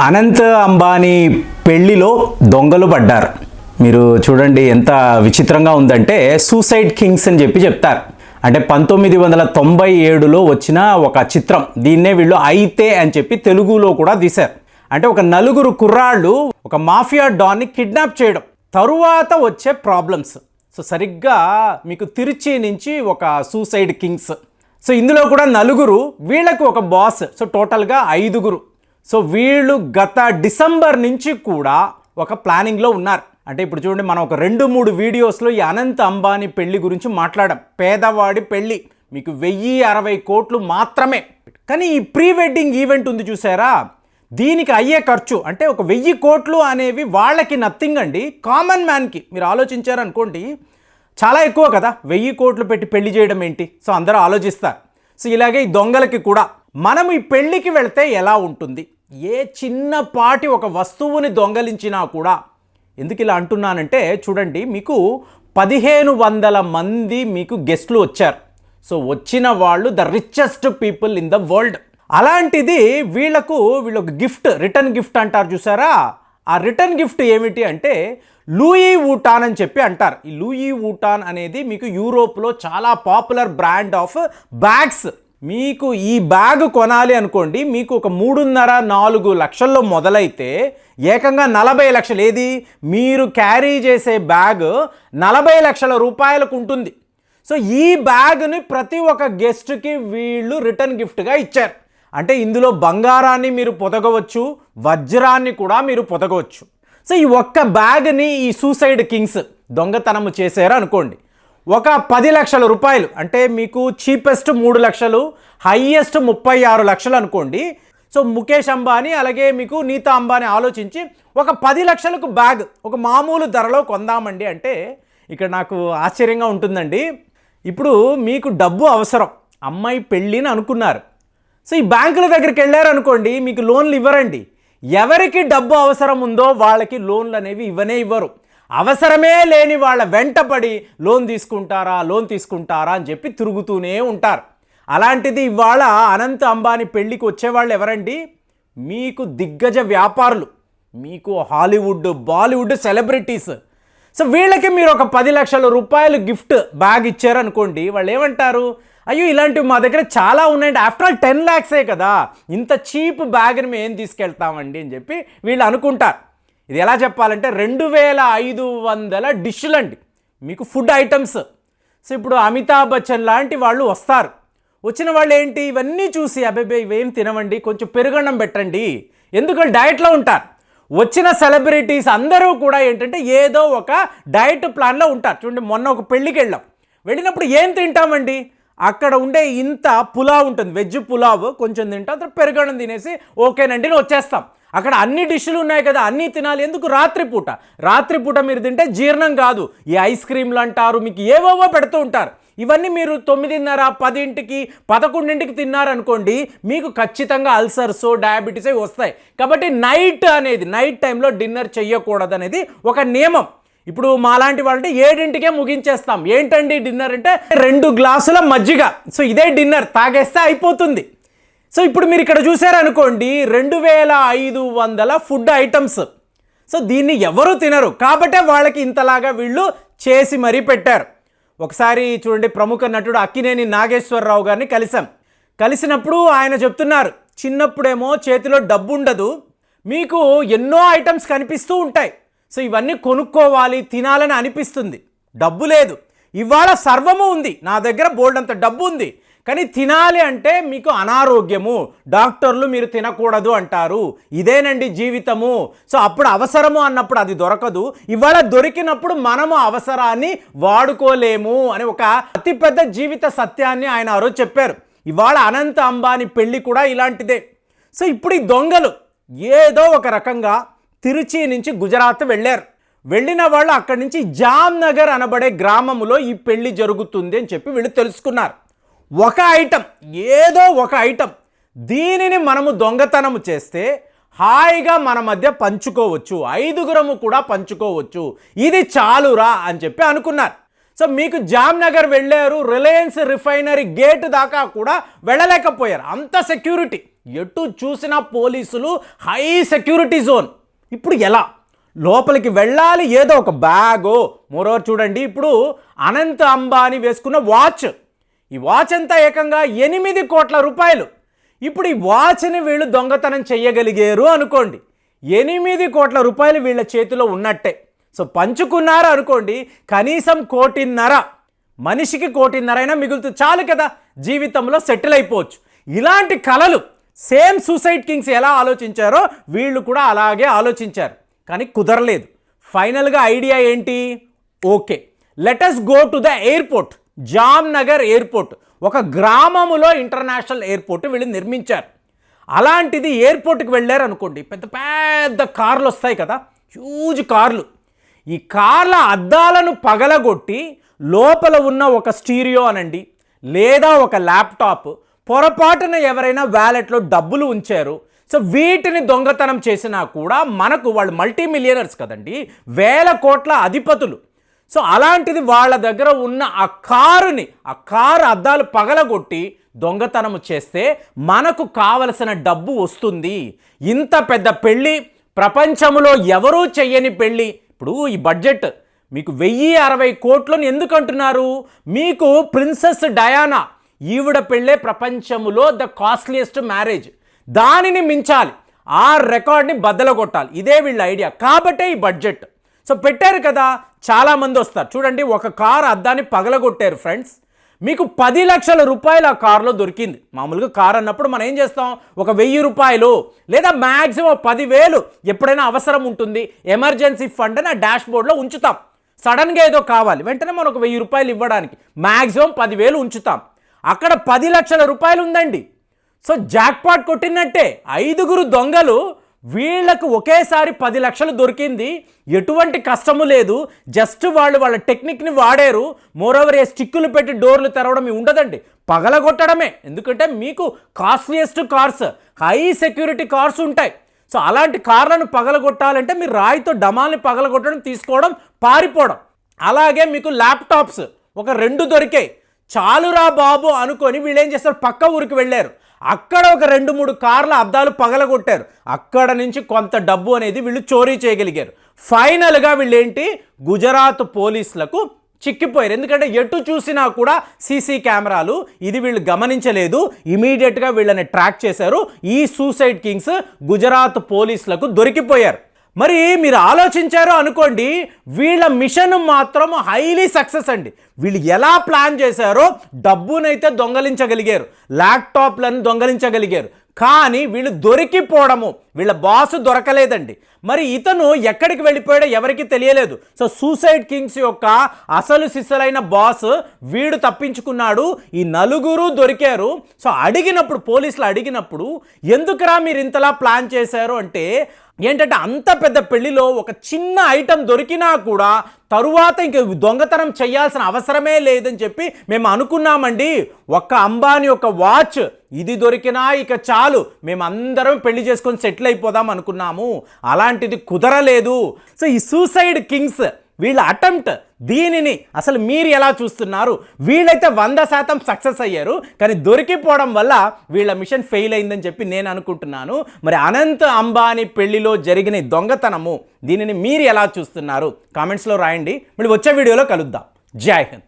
అనంత్ అంబానీ పెళ్ళిలో దొంగలు పడ్డారు. మీరు చూడండి ఎంత విచిత్రంగా ఉందంటే సూసైడ్ కింగ్స్ అని చెప్పి చెప్తారు. అంటే పంతొమ్మిది వందల తొంభై ఏడులో వచ్చిన ఒక చిత్రం. దీన్నే వీళ్ళు అయితే అని చెప్పి తెలుగులో కూడా తీశారు. అంటే ఒక నలుగురు కుర్రాళ్ళు ఒక మాఫియా డాన్ని కిడ్నాప్ చేయడం. తరువాత వచ్చే ప్రాబ్లమ్స్. సో సరిగ్గా మీకు తిరుచి నుంచి ఒక సూసైడ్ కింగ్స్. సో ఇందులో కూడా నలుగురు వీళ్ళకు ఒక బాస్. సో టోటల్గా ఐదుగురు. సో వీళ్ళు గత డిసెంబర్ నుంచి కూడా ఒక ప్లానింగ్లో ఉన్నారు. అంటే ఇప్పుడు చూడండి మనం ఒక రెండు మూడు వీడియోస్లో ఈ అనంత్ అంబానీ పెళ్ళి గురించి మాట్లాడాం. పేదవాడి పెళ్ళి మీకు వెయ్యి అరవై కోట్లు మాత్రమే. కానీ ఈ ప్రీ వెడ్డింగ్ ఈవెంట్ ఉంది చూసారా? దీనికి అయ్యే ఖర్చు అంటే ఒక వెయ్యి కోట్లు అనేవి వాళ్ళకి నథింగ్ అండి. కామన్ మ్యాన్కి మీరు ఆలోచించారనుకోండి చాలా ఎక్కువ కదా. వెయ్యి కోట్లు పెట్టి పెళ్ళి చేయడం ఏంటి? సో అందరూ ఆలోచిస్తారు. సో ఇలాగే ఈ దొంగలకి కూడా. మనం ఈ పెళ్ళికి వెళ్తే ఎలా ఉంటుంది? ఏ చిన్నపాటి ఒక వస్తువుని దొంగలించినా కూడా ఎందుకు ఇలా అంటున్నానంటే చూడండి మీకు పదిహేను వందల మంది మీకు గెస్ట్లు వచ్చారు. సో వచ్చిన వాళ్ళు the richest people in the world అలాంటిది వీళ్ళకు వీళ్ళొక గిఫ్ట్ రిటర్న్ గిఫ్ట్ అంటారు చూసారా? ఆ రిటర్న్ గిఫ్ట్ ఏమిటి అంటే లూయి ఊటాన్ అని చెప్పి అంటారు. ఈ లూయి ఊటాన్ అనేది మీకు యూరోప్లో చాలా పాపులర్ బ్రాండ్ ఆఫ్ బ్యాగ్స్. మీకు ఈ బ్యాగ్ కొనాలి అనుకోండి మీకు ఒక మూడున్నర నాలుగు లక్షల్లో మొదలైతే ఏకంగా నలభై లక్షలు. ఏది? మీరు క్యారీ చేసే బ్యాగ్ నలభై లక్షల రూపాయలకు ఉంటుంది. సో ఈ బ్యాగ్ని ప్రతి ఒక్క గెస్ట్కి వీళ్ళు రిటర్న్ గిఫ్ట్గా ఇచ్చారు. అంటే ఇందులో బంగారాన్ని మీరు పొదగవచ్చు వజ్రాన్ని కూడా మీరు పొదగవచ్చు. సో ఈ ఒక్క బ్యాగ్ని ఈ సూసైడ్ కింగ్స్ దొంగతనము చేశారు అనుకోండి. ఒక పది లక్షల రూపాయలు. అంటే మీకు చీపెస్ట్ మూడు లక్షలు హయ్యెస్ట్ ముప్పై ఆరు లక్షలు అనుకోండి. సో ముఖేష్ అంబానీ అలాగే మీకు నీతా అంబానీ ఆలోచించి ఒక పది లక్షలకు బ్యాగ్ ఒక మామూలు ధరలో కొందామండి అంటే ఇక్కడ నాకు ఆశ్చర్యంగా ఉంటుందండి. ఇప్పుడు మీకు డబ్బు అవసరం అమ్మాయి పెళ్ళిని అనుకున్నారు. సో ఈ బ్యాంకుల దగ్గరికి వెళ్ళారనుకోండి మీకు లోన్లు ఇవ్వరండి. ఎవరికి డబ్బు అవసరం ఉందో వాళ్ళకి లోన్లు అనేవి ఇవ్వనే ఇవ్వరు. అవసరమే లేని వాళ్ళ వెంటపడి లోన్ తీసుకుంటారా లోన్ తీసుకుంటారా అని చెప్పి తిరుగుతూనే ఉంటారు. అలాంటిది ఇవాళ అనంత్ అంబానీ పెళ్ళికి వచ్చేవాళ్ళు ఎవరండి? మీకు దిగ్గజ వ్యాపారులు మీకు హాలీవుడ్ బాలీవుడ్ సెలబ్రిటీస్. సో వీళ్ళకి మీరు ఒక పది లక్షల రూపాయలు గిఫ్ట్ బ్యాగ్ ఇచ్చారనుకోండి వాళ్ళు ఏమంటారు? అయ్యో ఇలాంటివి మా దగ్గర చాలా ఉన్నాయండి. ఆఫ్టర్ ఆల్ టెన్ ల్యాక్సే కదా. ఇంత చీప్ బ్యాగ్ని మేము ఏం తీసుకెళ్తామండి అని చెప్పి వీళ్ళు అనుకుంటారు. ఇది ఎలా చెప్పాలంటే రెండు వేల ఐదు వందల డిష్లు అండి. మీకు ఫుడ్ ఐటమ్స్. సో ఇప్పుడు అమితాబ్ బచ్చన్ లాంటి వాళ్ళు వస్తారు. వచ్చిన వాళ్ళు ఏంటి? ఇవన్నీ చూసి అబ్బాయి ఇవేం తినవండి? కొంచెం పెరుగన్నం పెట్టండి. ఎందుకంటే డయట్లో ఉంటారు. వచ్చిన సెలబ్రిటీస్ అందరూ కూడా ఏంటంటే ఏదో ఒక డయట్ ప్లాన్లో ఉంటారు. చూడండి మొన్న ఒక పెళ్ళికి వెళ్ళాం. వెళ్ళినప్పుడు ఏం తింటామండి? అక్కడ ఉండే ఇంత పులావ్ ఉంటుంది. వెజ్ పులావ్ కొంచెం తింటాం తర్వాత పెరుగన్నం తినేసి ఓకేనండి నేను వచ్చేస్తాం. అక్కడ అన్ని డిష్లు ఉన్నాయి కదా అన్నీ తినాలి. ఎందుకు రాత్రిపూట రాత్రిపూట మీరు తింటే జీర్ణం కాదు. ఈ ఐస్ క్రీమ్లు అంటారు మీకు ఏవేవో పెడుతూ ఉంటారు. ఇవన్నీ మీరు తొమ్మిదిన్నర పదింటికి పదకొండింటికి తిన్నారనుకోండి మీకు ఖచ్చితంగా అల్సర్స్ డయాబెటీస్ అవి వస్తాయి. కాబట్టి నైట్ అనేది నైట్ టైంలో డిన్నర్ చేయకూడదు అనేది ఒక నియమం. ఇప్పుడు మాలాంటి వాళ్ళంటే ఏడింటికే ముగించేస్తాం. ఏంటండి డిన్నర్ అంటే? రెండు గ్లాసుల మజ్జిగ. సో ఇదే డిన్నర్. తాగేస్తే అయిపోతుంది. సో ఇప్పుడు మీరు ఇక్కడ చూసారనుకోండి రెండు వేల ఐదు వందల ఫుడ్ ఐటమ్స్. సో దీన్ని ఎవరు తినరు. కాబట్టే వాళ్ళకి ఇంతలాగా వీళ్ళు చేసి మరీ పెట్టారు. ఒకసారి చూడండి ప్రముఖ నటుడు అక్కినేని నాగేశ్వరరావు గారిని కలిశాం. కలిసినప్పుడు ఆయన చెప్తున్నారు చిన్నప్పుడేమో చేతిలో డబ్బు ఉండదు మీకు ఎన్నో ఐటమ్స్ కనిపిస్తూ ఉంటాయి. సో ఇవన్నీ కొనుక్కోవాలి తినాలని అనిపిస్తుంది. డబ్బు లేదు. ఇవాళ సర్వము ఉంది. నా దగ్గర బోల్డ్ అంత డబ్బు ఉంది. కానీ తినాలి అంటే మీకు అనారోగ్యము. డాక్టర్లు మీరు తినకూడదు అంటారు. ఇదేనండి జీవితము. సో అప్పుడు అవసరము అన్నప్పుడు అది దొరకదు. ఇవాళ దొరికినప్పుడు మనము అవసరాన్ని వాడుకోలేము అని ఒక అతిపెద్ద జీవిత సత్యాన్ని ఆయన ఆరో చెప్పారు. ఇవాళ అనంత అంబానీ పెళ్ళి కూడా ఇలాంటిదే. సో ఇప్పుడు ఈ దొంగలు ఏదో ఒక రకంగా తిరుచి నుంచి గుజరాత్ వెళ్ళారు. వెళ్ళిన వాళ్ళు అక్కడి నుంచి జామ్నగర్ అనబడే గ్రామంలో ఈ పెళ్ళి జరుగుతుంది అని చెప్పి వీళ్ళు తెలుసుకున్నారు. ఒక ఐటమ్ ఏదో ఒక ఐటమ్ దీనిని మనము దొంగతనము చేస్తే హాయిగా మన మధ్య పంచుకోవచ్చు. ఐదుగురము కూడా పంచుకోవచ్చు. ఇది చాలురా అని చెప్పి అనుకున్నారు. సో మీకు జామ్నగర్ వెళ్ళారు రిలయన్స్ రిఫైనరీ గేట్ దాకా కూడా వెళ్ళలేకపోయారు. అంత సెక్యూరిటీ. ఎటు చూసినా పోలీసులు హై సెక్యూరిటీ జోన్. ఇప్పుడు ఎలా? లోపలికి వెళ్ళాలి ఏదో ఒక బ్యాగో. మరో చూడండి ఇప్పుడు అనంత్ అంబానీ వేసుకున్న వాచ్. ఈ వాచ్ అంతా ఏకంగా ఎనిమిది కోట్ల రూపాయలు. ఇప్పుడు ఈ వాచ్ని వీళ్ళు దొంగతనం చేయగలిగారు అనుకోండి. ఎనిమిది కోట్ల రూపాయలు వీళ్ళ చేతిలో ఉన్నట్టే. సో పంచుకున్నారు అనుకోండి కనీసం కోటిన్నర. మనిషికి కోటిన్నర అయినా మిగులుతుంది చాలు కదా జీవితంలో సెటిల్ అయిపోవచ్చు. ఇలాంటి కళలు సేమ్ సూసైడ్ కింగ్స్ ఎలా ఆలోచించారో వీళ్ళు కూడా అలాగే ఆలోచించారు. కానీ కుదరలేదు. ఫైనల్గా ఐడియా ఏంటి? Okay. Let's go to the airport Jamnagar airport. ఒక గ్రామములో ఇంటర్నేషనల్ ఎయిర్పోర్ట్ వీళ్ళు నిర్మించారు. అలాంటిది ఎయిర్పోర్ట్కి వెళ్ళారు అనుకోండి పెద్ద పెద్ద కార్లు వస్తాయి కదా హ్యూజ్ కార్లు. ఈ కార్ల అద్దాలను పగలగొట్టి లోపల ఉన్న ఒక స్టీరియో అనండి లేదా ఒక ల్యాప్టాప్ పొరపాటున ఎవరైనా వ్యాలెట్లో డబ్బులు ఉంచారు. సో వీటిని దొంగతనం చేసినా కూడా మనకు వాళ్ళు మల్టీ మిలియనర్స్ కదండి వేల కోట్ల అధిపతులు. సో అలాంటిది వాళ్ళ దగ్గర ఉన్న ఆ కారుని ఆ కారు అద్దాలు పగలగొట్టి దొంగతనం చేస్తే మనకు కావలసిన డబ్బు వస్తుంది. ఇంత పెద్ద పెళ్ళి ప్రపంచంలో ఎవరూ చెయ్యని పెళ్ళి ఇప్పుడు ఈ బడ్జెట్ మీకు వెయ్యి అరవై కోట్లను ఎందుకు అంటున్నారు మీకు ప్రిన్సెస్ డయానా ఈవిడ పెళ్ళే ప్రపంచములో ద కాస్ట్లీయెస్ట్ మ్యారేజ్. దానిని మించాలి. ఆ రికార్డ్ని బద్దలు కొట్టాలి ఇదే వీళ్ళ ఐడియా. కాబట్టే ఈ బడ్జెట్. సో పెట్టారు కదా చాలామంది వస్తారు. చూడండి ఒక కార్ అద్దాన్ని పగలగొట్టారు ఫ్రెండ్స్. మీకు పది లక్షల రూపాయలు ఆ కారులో దొరికింది. మామూలుగా కార్ అన్నప్పుడు మనం ఏం చేస్తాం? ఒక వెయ్యి రూపాయలు లేదా మ్యాక్సిమం పదివేలు ఎప్పుడైనా అవసరం ఉంటుంది. ఎమర్జెన్సీ ఫండ్ అని ఆ డాష్ బోర్డ్లో ఉంచుతాం. సడన్గా ఏదో కావాలి. వెంటనే మనం ఒక వెయ్యి రూపాయలు ఇవ్వడానికి మ్యాక్సిమం పదివేలు ఉంచుతాం. అక్కడ పది లక్షల రూపాయలు ఉందండి. సో జాక్పాట్ కొట్టినట్టే ఐదుగురు దొంగలు వీళ్ళకు ఒకేసారి పది లక్షలు దొరికింది. ఎటువంటి కష్టము లేదు. జస్ట్ వాళ్ళు వాళ్ళ టెక్నిక్ని వాడారు. మోరోవర్ ఏ స్టిక్కులు పెట్టి డోర్లు తెరవడం ఉండదండి. పగలగొట్టడమే. ఎందుకంటే మీకు costliest cars high security cars ఉంటాయి. సో అలాంటి కార్లను పగలగొట్టాలంటే మీరు రాయితో డమాల్ని పగలగొట్టడం తీసుకోవడం పారిపోవడం. అలాగే మీకు ల్యాప్టాప్స్ ఒక రెండు దొరికాయి. చాలురా బాబు అనుకొని వీళ్ళు ఏం చేస్తారు? పక్క ఊరికి వెళ్ళారు. అక్కడ ఒక రెండు మూడు కార్ల అద్దాలు పగలగొట్టారు. అక్కడ నుంచి కొంత డబ్బు అనేది వీళ్ళు చోరీ చేయగలిగారు. ఫైనల్గా వీళ్ళు ఏంటి గుజరాత్ పోలీసులకు చిక్కిపోయారు. ఎందుకంటే ఎటు చూసినా కూడా సీసీ కెమెరాలు ఇది వీళ్ళు గమనించలేదు. ఇమీడియట్గా వీళ్ళని ట్రాక్ చేశారు. ఈ సూసైడ్ కింగ్స్ గుజరాత్ పోలీసులకు దొరికిపోయారు. మరి మీరు ఆలోచించారో అనుకోండి వీళ్ళ మిషన్ మాత్రం హైలీ సక్సెస్ అండి. వీళ్ళు ఎలా ప్లాన్ చేశారో డబ్బునైతే దొంగలించగలిగారు ల్యాప్టాప్లను దొంగలించగలిగారు. కానీ వీళ్ళు దొరికిపోవడము వీళ్ళ బాస్ దొరకలేదండి. మరి ఇతను ఎక్కడికి వెళ్ళిపోయాడో ఎవరికి తెలియలేదు. సో సూసైడ్ కింగ్స్ యొక్క అసలు సిసలైన బాస్ వీడు తప్పించుకున్నాడు ఈ నలుగురు దొరికారు. సో అడిగినప్పుడు పోలీసులు అడిగినప్పుడు ఎందుకురా మీరు ఇంతలా ప్లాన్ చేశారు? అంటే ఏంటంటే అంత పెద్ద పెళ్ళిలో ఒక చిన్న ఐటెం దొరికినా కూడా తరువాత ఇంక దొంగతనం చేయాల్సిన అవసరమే లేదని చెప్పి మేము అనుకున్నామండి. ఒక్క అంబానీ ఒక వాచ్ ఇది దొరికినా ఇక చాలు. మేమందరం పెళ్ళి చేసుకొని సెటిల్ అయిపోదాం అనుకున్నాము. అలాంటిది కుదరలేదు. సో ఈ సూసైడ్ కింగ్స్ వీళ్ళ అటెంప్ట్ దీనిని అసలు మీరు ఎలా చూస్తున్నారు? వీళ్ళైతే వంద శాతం సక్సెస్ అయ్యారు కానీ దొరికిపోవడం వల్ల వీళ్ళ మిషన్ ఫెయిల్ అయిందని చెప్పి నేను అనుకుంటున్నాను. మరి అనంత్ అంబానీ పెళ్ళిలో జరిగిన దొంగతనము దీనిని మీరు ఎలా చూస్తున్నారు? కామెంట్స్లో రాయండి. మళ్ళీ వచ్చే వీడియోలో కలుద్దాం. జై హింద్.